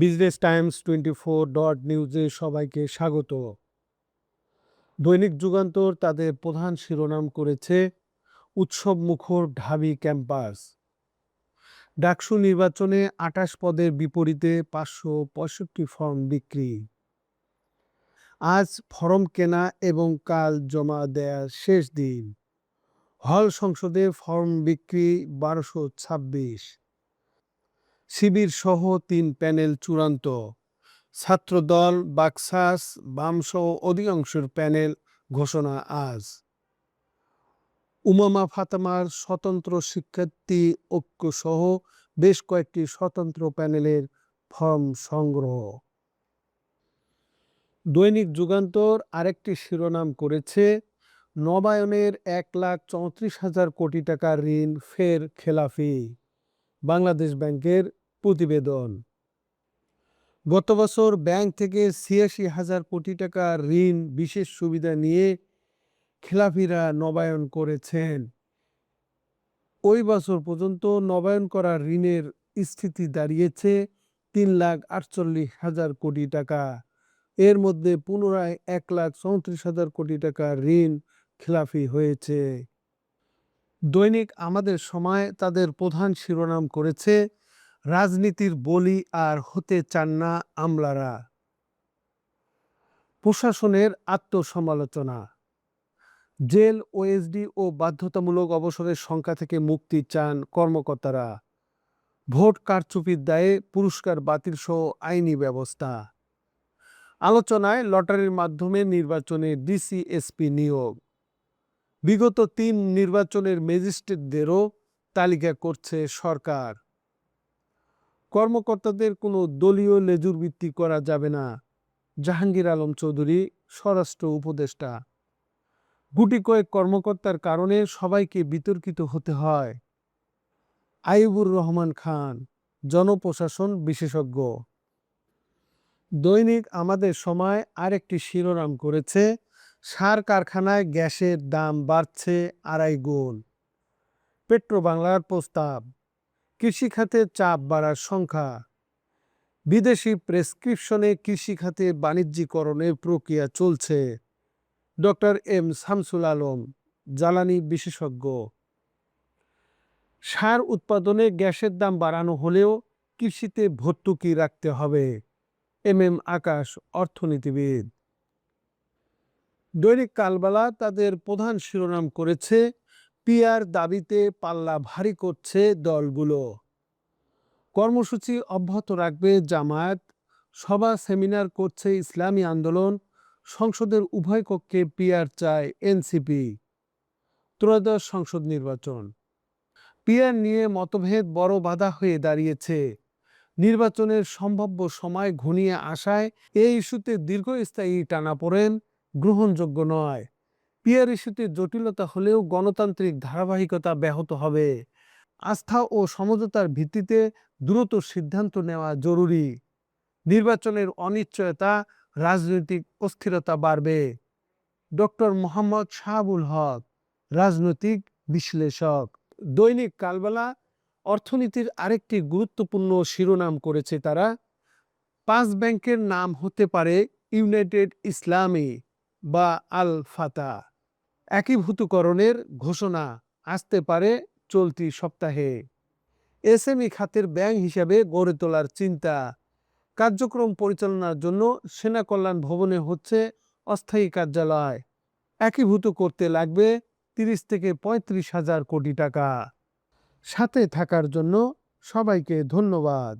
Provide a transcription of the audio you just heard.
Business times twenty four dot নিউজে সবাইকে স্বাগত। দৈনিক যুগান্তর তাদের প্রধান শিরোনাম করেছে, উৎসব মুখর ঢাবি ক্যাম্পাস। ডাকসু নির্বাচনে আটাশ পদের বিপরীতে পাঁচশো পঁয়ষট্টি ফর্ম বিক্রি। আজ ফরম কেনা এবং কাল জমা দেয়ার শেষ দিন। হল সংসদে ফর্ম বিক্রি বারোশো ছাব্বিশ। শিবির সহ তিন প্যানেল চূড়ান্ত। ছাত্রদল, বাকসাস, বামসহ অধিকাংশের প্যানেল ঘোষণা আজ। উমামা ফাতেমার স্বতন্ত্র শিক্ষার্থী ঐক্য সহ বেশ কয়েকটি স্বতন্ত্র প্যানেলের ফর্ম সংগ্রহ। দৈনিক যুগান্তর আরেকটি শিরোনাম করেছে, নবায়নের এক লাখ চৌত্রিশ হাজার কোটি টাকার ঋণ ফের খেলাফি। বাংলাদেশ ব্যাংকের প্রতিবেদন। গত বছর ব্যাংক থেকে ছিয়াশি হাজার কোটি টাকা ঋণ বিশেষ সুবিধা নিয়ে খেলাফিরা নবায়ন করেছেন। ওই বছর পর্যন্ত নবায়ন করা ঋণের স্থিতি দাঁড়িয়েছে তিন লাখ আটচল্লিশ হাজার কোটি টাকা। এর মধ্যে পুনরায় এক লাখ চৌত্রিশ হাজার কোটি টাকা ঋণ খেলাফি হয়েছে। দৈনিক আমাদের সময় তাদের প্রধান শিরোনাম করেছে রাজনীতির বলি আর হতে চান না আমলারা। প্রশাসনের আত্মসমালোচনা। জেল, ওএসডি ও বাধ্যতামূলক অবসরের সংখ্যা থেকে মুক্তি চান কর্মকর্তারা। ভোট কারচুপির দায়ে পুরস্কার বাতিল সহ আইনি ব্যবস্থা। আলোচনায় লটারির মাধ্যমে নির্বাচনে ডিসিএসপি নিয়োগ। বিগত তিন নির্বাচনের ম্যাজিস্ট্রেটদেরও তালিকা করছে সরকার। কর্মকর্তাদের কোনো দলীয় লেজুর ভিত্তি করা যাবে না। জাহাঙ্গীর আলম চৌধুরী, স্বরাষ্ট্র উপদেষ্টা। গুটি কয়েক কর্মকর্তার কারণে সবাইকে বিতর্কিত হতে হয়। আইবুর রহমান খান, জনপ্রশাসন বিশেষজ্ঞ। দৈনিক আমাদের সময় আরেকটি শিরোনাম করেছে, সার কারখানায় গ্যাসের দাম বাড়ছে আড়াই গুণ। পেট্রো বাংলার প্রস্তাব। কৃষিখাতে চাপ বাড়ার সংখ্যা। বিদেশি প্রেসক্রিপশনে কৃষিখাতে বাণিজ্যিকরণের প্রক্রিয়া চলছে। ডক্টর এম শামসুল আলম, জ্বালানি বিশেষজ্ঞ। সার উৎপাদনে গ্যাসের দাম বাড়ানো হলেও কৃষিতে ভর্তুকি রাখতে হবে। এম এম আকাশ, অর্থনীতিবিদ। দৈনিক কালবেলা তাদের প্রধান শিরোনাম করেছে পিয়ার দাবিতে পাল্লা ভারী করছে দলগুলো। কর্মসূচি অব্যাহত রাখবে জামায়াত। সভা, সেমিনার করছে ইসলামী আন্দোলন। সংসদের উভয় কক্ষে পিয়ার চায় এনসিপি। ত্রয়োদশ সংসদ নির্বাচন। পিয়ার নিয়ে মতভেদ বড় বাধা হয়ে দাঁড়িয়েছে। নির্বাচনের সম্ভাব্য সময় ঘনিয়ে আসায় এই ইস্যুতে দীর্ঘস্থায়ী টানাপোড়েন গ্রহণযোগ্য নয়। পিয়ার ইস্যুতে জটিলতা হলেও গণতান্ত্রিক ধারাবাহিকতা ব্যাহত হবে। আস্থা ও সমঝোতার ভিত্তিতে দ্রুত সিদ্ধান্ত নেওয়া জরুরি। নির্বাচনের অনিশ্চয়তা, রাজনৈতিক অস্থিরতা বাড়বে। ডক্টর মোহাম্মদ শাহাবুল হক, রাজনৈতিক বিশ্লেষক। দৈনিক কালবেলা অর্থনীতির আরেকটি গুরুত্বপূর্ণ শিরোনাম করেছে তারা, পাঁচ ব্যাংকের নাম হতে পারে ইউনাইটেড ইসলামী বা আল ফাতা একীভূতকরণের ঘোষণা আসতে পারে চলতি সপ্তাহে। এসএমই খাতের ব্যাংক হিসাবে গড়ে তোলার চিন্তা। কার্যক্রম পরিচালনার জন্য সেনা কল্যাণ ভবনে হচ্ছে অস্থায়ী কার্যালয়। একীভূত করতে লাগবে তিরিশ থেকে পঁয়ত্রিশ হাজার কোটি টাকা। সাথে থাকার জন্য সবাইকে ধন্যবাদ।